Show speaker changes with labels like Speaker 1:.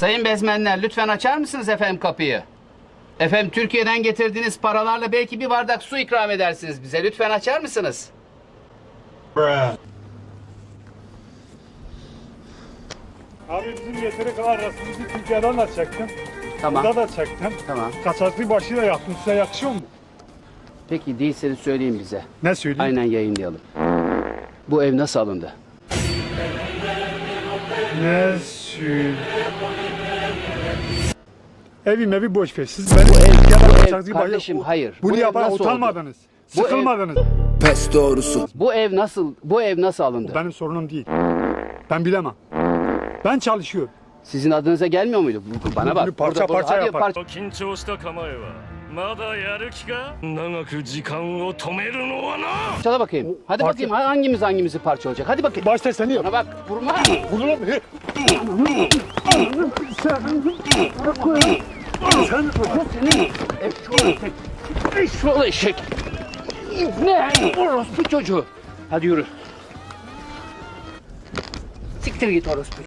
Speaker 1: Sayın bezmenler lütfen açar mısınız efendim kapıyı? Efendim Türkiye'den getirdiğiniz paralarla belki bir bardak su ikram edersiniz bize. Lütfen açar mısınız?
Speaker 2: Abi bizim yeteri kadar rastlımızı Türkiye'den de.
Speaker 1: Tamam.
Speaker 2: Burada da çektim.
Speaker 1: Tamam.
Speaker 2: Kaçaklı başı da yaptım. Size yakışıyor mu?
Speaker 1: Peki değilseniz söyleyin bize.
Speaker 2: Ne söyleyeyim?
Speaker 1: Aynen yayınlayalım. Bu ev nasıl alındı?
Speaker 2: Ne söyleyeyim? Evim evi boş ver. Siz beni
Speaker 1: Bu ev,
Speaker 2: Türkiye'den
Speaker 1: bu ev
Speaker 2: kaçaklı başı-
Speaker 1: kardeşim hayır.
Speaker 2: Bunu
Speaker 1: Bu ev
Speaker 2: yaparak
Speaker 1: nasıl oldu?
Speaker 2: utanmadınız.
Speaker 1: Bu ev-
Speaker 2: Sıkılmadınız.
Speaker 3: Pes doğrusu.
Speaker 1: Bu ev nasıl bu ev nasıl alındı?
Speaker 2: Benim sorunum değil. Ben bilemem. Ben çalışıyorum.
Speaker 1: Sizin adınıza gelmiyor muydu? Bu- Bana bak.
Speaker 2: Bunu parça
Speaker 1: burada- burada-
Speaker 2: parça
Speaker 1: hadi
Speaker 2: yapar.
Speaker 1: parça-
Speaker 4: 緊張した構えはまだやる気か長く時間を止めるのはな
Speaker 1: Parçala bakayım. Hadi
Speaker 2: Parça-
Speaker 1: bakayım hangimiz hangimizi parça olacak. Hadi bakayım.
Speaker 2: Başta seni yap.
Speaker 1: Bana bak. Vurma.
Speaker 2: Vururum.
Speaker 1: Eşşoğlu eşek. Ne? Orospu çocuğu. Hadi yürü. Siktir git orospu.